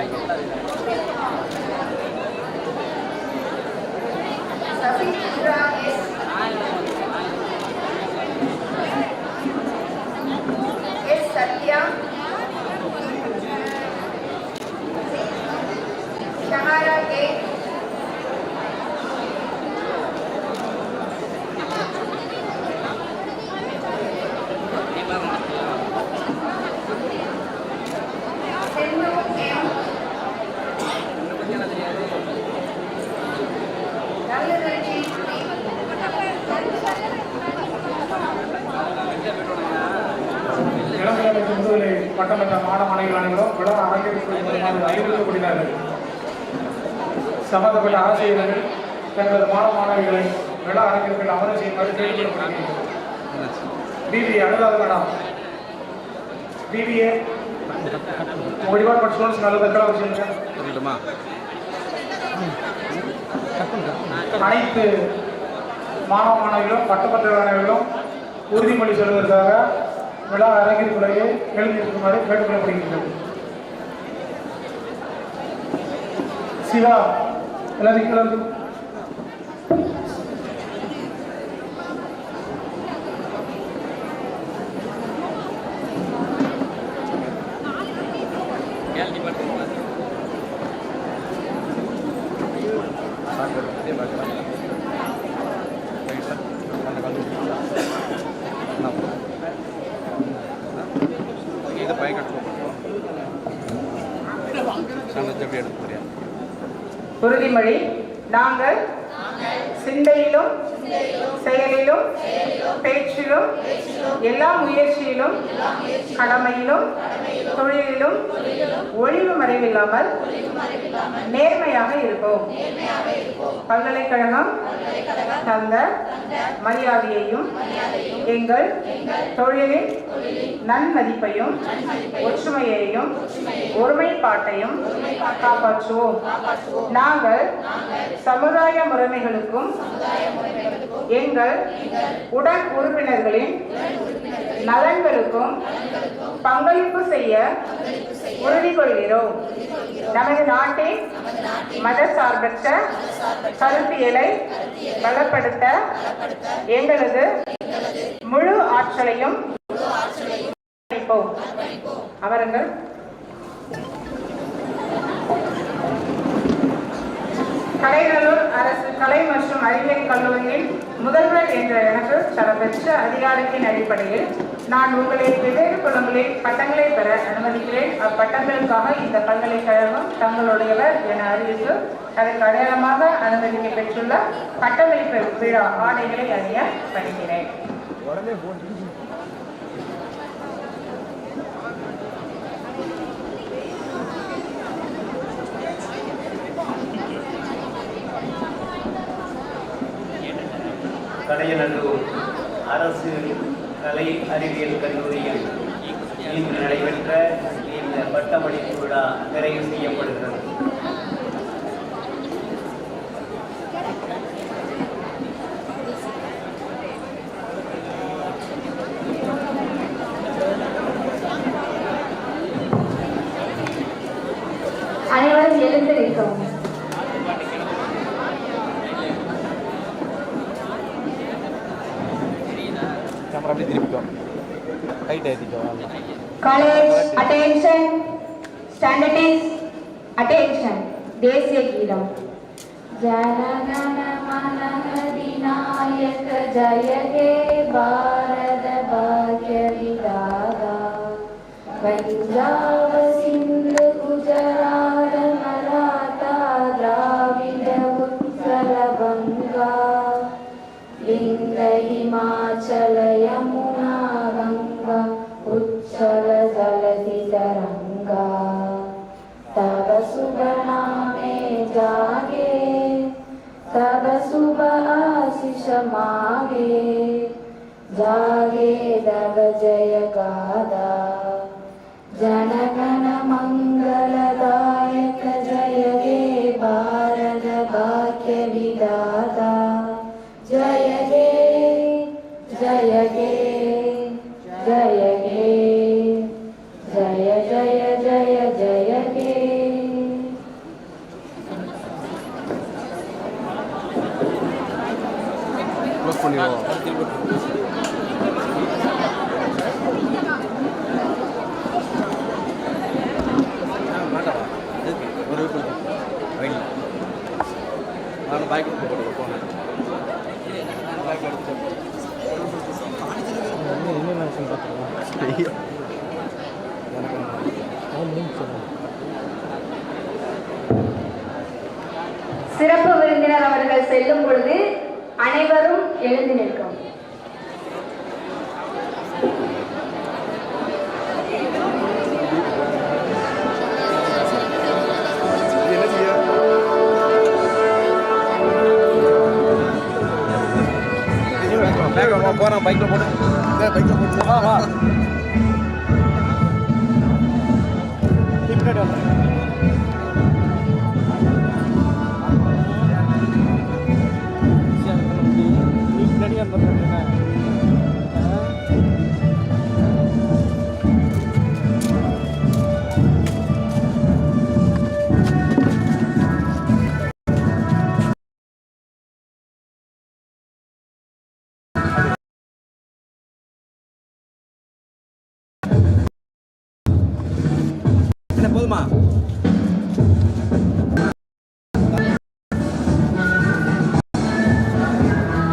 はい。பட்டமன்ற மாணவ மாணவிகள் அனைவரும் விழா அரங்கேற்று அறிவுறுத்தப்படுகிறார்கள் சம்பந்தப்பட்ட ஆசிரியர்கள் தங்களது மாணவ மாணவிகளை விழா அரங்கிற்குள் அமர செய்யுமாறு கேட்டுக்கொள்ளப்படுகிறது பிபிஏ அழுதாது மேடம். பிபிஏ உங்கள் டிபார்ட்மெண்ட் ஸ்டூடெண்ட்ஸ் நல்ல வச்சுருங்க சொல்லட்டுமா? அனைத்து மாணவ மாணவிகளும் பட்டமன்ற மாணவிகளும் உறுதிமொழி சொல்வதற்காக விழா அரங்கிற்குள்ளேயே எழுந்திருக்குமாறு கேட்டுக்கொள்ளப்படுகின்றது. சிவா எல்லாரும் கிளம்பு. உறுதிமொழி. நாங்கள் சிந்தையிலும் செயலிலும் பேச்சிலும் எல்லா முயற்சியிலும் கடமையிலும் தொழிலிலும் ஒளிவு மறைவில்லாமல் நேர்மையாக இருப்போம். பல்கலைக்கழகம் தந்த மரியாதையையும் எங்கள் தொழிலின் நன்மதிப்பையும் ஒற்றுமையையும் ஒருமைப்பாட்டையும் காப்பாற்றுவோம். நாங்கள் சமுதாய முறைமைகளுக்கும் எங்கள் உடன் உறுப்பினர்களின் நலன்களுக்கும் பங்களிப்பு செய்ய உறுதி கொள்கிறோம் நமது நாட்டின் மத சார்பற்ற கருத்தியலை பலப்படுத்த எங்களது முழு ஆற்றலையும் அவர்கள் கலைநல்லூர் அரசு கலை மற்றும் அறிவியல் கல்லூரியில் முதல்வர் என்ற எனக்கு தரப்பெற்ற அதிகாரத்தின் அடிப்படையில் நான் உங்களை வெவ்வேறு குளங்களில் பட்டங்களை பெற அனுமதிக்கிறேன். அப்பட்டங்களுக்காக இந்த பல்கலைக்கழகம் தங்களுடையவர் என அறிவித்து அதற்கு அடையாளமாக அனுமதிக்க பெற்றுள்ள பட்டமளிப்பு விழா ஆடைகளை அறிய பணிக்கிறேன் கடையநல்லூர் அரசு கலை அறிவியல் கல்லூரியில் இன்று நடைபெற்ற இந்த பட்டமளிப்பு விழா நிறைவு செய்யப்படுகிறது. அனைவரும் எழுந்திருக்கவும். College attention stand at ease attention దేశీయ గీతం जनगणमनहरिनायक जय हे भारत भाग्यविदादा पञ्जाब सिन्धु गुजरात मराठा द्राविड उत्कलबङ्गा शुभ आशिष मागे जागे दव जय गादा। जनगण சிறப்பு விருந்தினர் அவர்கள் செல்லும் பொழுது அனைவரும் எழுந்து நிற்கும். போகிறேன் பைக்கில் போட்டு பைக்கில் போட்டு வா வா. பின்னாடி என்ன போதுமா